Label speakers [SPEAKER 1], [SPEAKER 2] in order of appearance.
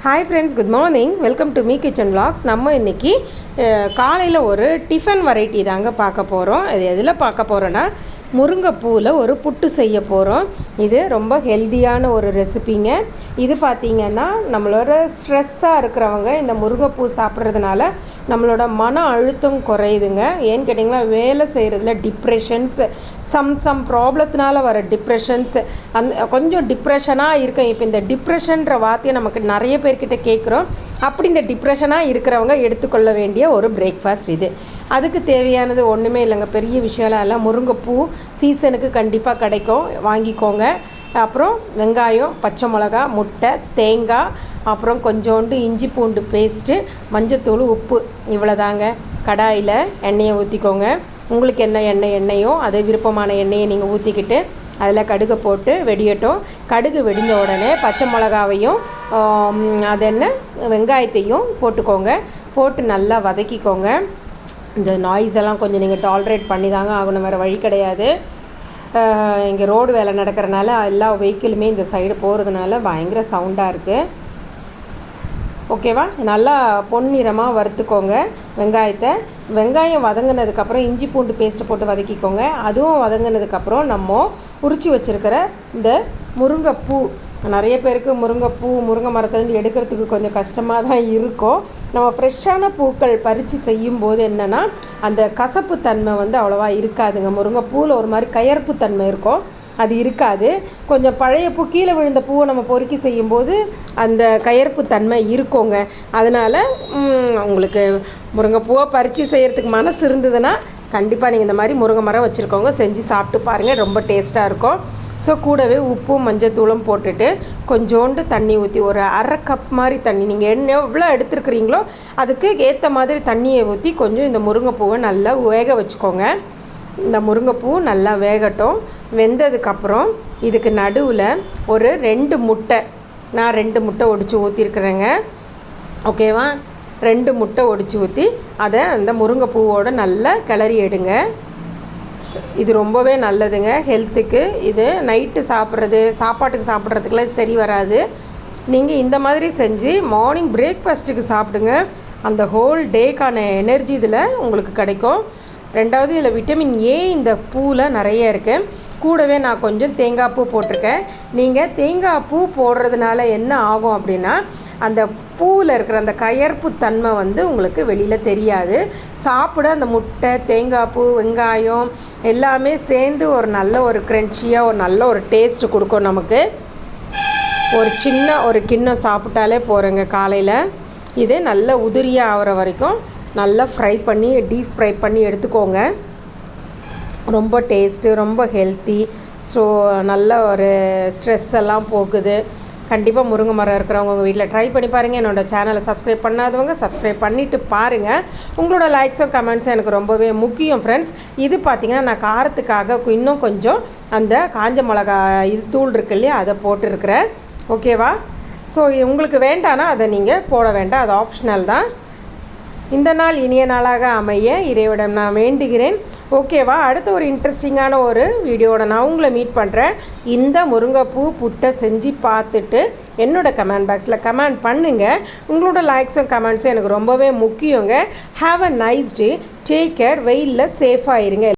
[SPEAKER 1] Hi friends good morning welcome to me kitchen vlogs நம்ம இன்றைக்கி காலையில் ஒரு டிஃபன் வெரைட்டி தாங்க பார்க்க போகிறோம் இது எதில் பார்க்க போகிறோன்னா முருங்கைப்பூவில் ஒரு புட்டு செய்ய போகிறோம் இது ரொம்ப ஹெல்த்தியான ஒரு ரெசிபிங்க இது பார்த்திங்கன்னா நம்மளோட ஸ்ட்ரெஸ்ஸாக இருக்கிறவங்க இந்த முருங்கைப்பூ சாப்பிட்றதுனால நம்மளோட மன அழுத்தம் குறையுதுங்க. ஏன்னு கேட்டிங்கன்னா வேலை செய்கிறதுல டிப்ரெஷன்ஸ் சம் சம் ப்ராப்ளத்தினால வர டிப்ரெஷன்ஸ் அந்த கொஞ்சம் டிப்ரெஷனாக இருக்கேன் இப்போ இந்த டிப்ரெஷன்ற வார்த்தையை நமக்கு நிறைய பேர்கிட்ட கேட்குறோம். அப்படி இந்த டிப்ரெஷனாக இருக்கிறவங்க எடுத்துக்கொள்ள வேண்டிய ஒரு பிரேக்ஃபாஸ்ட் இது. அதுக்கு தேவையானது ஒன்றுமே இல்லைங்க. பெரிய விஷயம்லாம் இல்லை. முருங்கைப்பூ சீசனுக்கு கண்டிப்பாக கிடைக்கும். வாங்கிக்கோங்க. அப்புறம் வெங்காயம் பச்சை மிளகா முட்டை தேங்காய் அப்புறம் கொஞ்சோண்டு இஞ்சி பூண்டு பேஸ்ட்டு மஞ்சத்தூள் உப்பு. இவ்வளோதாங்க. கடாயில் எண்ணெயை ஊற்றிக்கோங்க உங்களுக்கு என்ன எண்ணெய் எண்ணெயோ அதே விருப்பமான எண்ணெயை நீங்கள் ஊற்றிக்கிட்டு அதில் கடுகை போட்டு வெடியட்டும். கடுகு வெடிஞ்ச உடனே பச்சை மிளகாவையும் அது என்ன வெங்காயத்தையும் போட்டுக்கோங்க. போட்டு நல்லா வதக்கிக்கோங்க. இந்த நாய்ஸ் எல்லாம் கொஞ்சம் நீங்கள் டாலரேட் பண்ணி தாங்க ஆகணும் வேறு வழி கிடையாது. இங்கே ரோடு வேலை நடக்கிறனால எல்லா வெஹிக்கிளுமே இந்த சைடு போகிறதுனால பயங்கர சவுண்டாக இருக்குது ஓகேவா? நல்லா பொன்னிறமாக வறுத்துக்கோங்க வெங்காயத்தை. வெங்காயம் வதங்கினதுக்கப்புறம் இஞ்சி பூண்டு பேஸ்ட்டு போட்டு வதக்கிக்கோங்க. அதுவும் வதங்கினதுக்கப்புறம் நம்ம உரிச்சு வச்சுருக்கிற இந்த முருங்கைப்பூ. நிறைய பேருக்கு முருங்கைப்பூ முருங்கை மரத்துலேருந்து எடுக்கிறதுக்கு கொஞ்சம் கஷ்டமாக தான் இருக்கும். நம்ம ஃப்ரெஷ்ஷான பூக்கள் பறித்து செய்யும்போது என்னென்னா அந்த கசப்பு தன்மை வந்து அவ்வளோவா இருக்காதுங்க. முருங்கைப்பூவில் ஒரு மாதிரி கயர்ப்பு தன்மை இருக்கும். அது இருக்காது. கொஞ்சம் பழைய பூ கீழே விழுந்த பூவை நம்ம பொறுக்கி செய்யும்போது அந்த கயர்ப்பு தன்மை இருக்குங்க. அதனால் உங்களுக்கு முருங்கைப்பூவை பறித்து செய்கிறதுக்கு மனசு இருந்ததுன்னா கண்டிப்பாக நீங்கள் இந்த மாதிரி முருங்கை மரம் வச்சுருக்கோங்க செஞ்சு சாப்பிட்டு பாருங்கள் ரொம்ப டேஸ்ட்டாக இருக்கும். ஸோ கூடவே உப்பும் மஞ்சத்தூளும் போட்டுட்டு கொஞ்சோண்டு தண்ணி ஊற்றி ஒரு அரை கப் மாதிரி தண்ணி நீங்கள் என்ன எவ்வளோ எடுத்துருக்குறீங்களோ அதுக்கு ஏற்ற மாதிரி தண்ணியை ஊற்றி கொஞ்சம் இந்த முருங்கைப்பூவை நல்லா வேக வச்சுக்கோங்க. இந்த முருங்கைப்பூ நல்லா வேகட்டும். வெந்ததுக்கப்புறம் இதுக்கு நடுவில் ஒரு ரெண்டு முட்டை. நான் ரெண்டு முட்டை ஒடிச்சு ஊற்றிருக்குறேங்க ஓகேவா? ரெண்டு முட்டை ஒடிச்சு ஊற்றி அதை அந்த முருங்கைப்பூவோடு நல்லா கிளறி எடுங்க. இது ரொம்பவே நல்லதுங்க. ஹெல்த்துக்கு இது நைட்டு சாப்பிட்றது சாப்பாட்டுக்கு சாப்பிட்றதுக்குலாம் சரி வராது. நீங்கள் இந்த மாதிரி செஞ்சு மார்னிங் பிரேக்ஃபாஸ்ட்டுக்கு சாப்பிடுங்க. அந்த ஹோல் டேக்கான எனர்ஜி இதில் உங்களுக்கு கிடைக்கும். ரெண்டாவது இதில் விட்டமின் ஏ இந்த பூவில் நிறைய இருக்குது கூடவே நான் கொஞ்சம் தேங்காய் பூ போட்டிருக்கேன். நீங்கள் தேங்காய் பூ போடுறதுனால என்ன ஆகும் அப்படின்னா அந்த பூவில் இருக்கிற அந்த கயர்ப்பு தன்மை வந்து உங்களுக்கு வெளியில் தெரியாது. சாப்பிட அந்த முட்டை தேங்காய் பூ வெங்காயம் எல்லாமே சேர்ந்து ஒரு நல்ல ஒரு க்ரன்ச்சியாக ஒரு நல்ல ஒரு டேஸ்ட் கொடுக்கும் நமக்கு. ஒரு சின்ன ஒரு கிண்ணம் சாப்பிட்டாலே போகிறேங்க காலையில். இது நல்ல உதிரியாக ஆகிற வரைக்கும் நல்லா ஃப்ரை பண்ணி டீப் ஃப்ரை பண்ணி எடுத்துக்கோங்க. ரொம்ப டேஸ்ட்டு ரொம்ப ஹெல்த்தி ஸோ நல்ல ஒரு ஸ்ட்ரெஸ் எல்லாம் போக்குது கண்டிப்பாக முருங்கை மரம் இருக்கிறவங்க உங்கள் வீட்டில் ட்ரை பண்ணி பாருங்கள் என்னோட சேனலை சப்ஸ்கிரைப் பண்ணாதவங்க சப்ஸ்கிரைப் பண்ணிவிட்டு பாருங்கள் உங்களோட லைக்ஸும் கமெண்ட்ஸும் எனக்கு ரொம்பவே முக்கியம் ஃப்ரெண்ட்ஸ் இது பார்த்திங்கன்னா நான் காரத்துக்காக இன்னும் கொஞ்சம் அந்த காஞ்ச மிளகா இது தூள் இருக்கு இல்லையா அதை போட்டிருக்கிறேன். ஓகேவா ஸோ உங்களுக்கு வேண்டானா அதை நீங்கள் போட வேண்டாம். அது ஆப்ஷனல் தான். இந்த நாள் இனிய நாளாக அமைய இறைவிடம் நான் வேண்டுகிறேன். ஓகேவா அடுத்த ஒரு இன்ட்ரெஸ்டிங்கான ஒரு வீடியோட நான் உங்களை மீட் பண்ணுறேன் இந்த முருங்கைப்பூ புட்டை செஞ்சு பார்த்துட்டு என்னோட கமெண்ட் பாக்ஸில் கமெண்ட் பண்ணுங்கள் உங்களோட லைக்ஸும் கமெண்ட்ஸும் எனக்கு ரொம்பவே முக்கியங்க. Have a nice day take care வெயிலில் சேஃபாக இருங்க.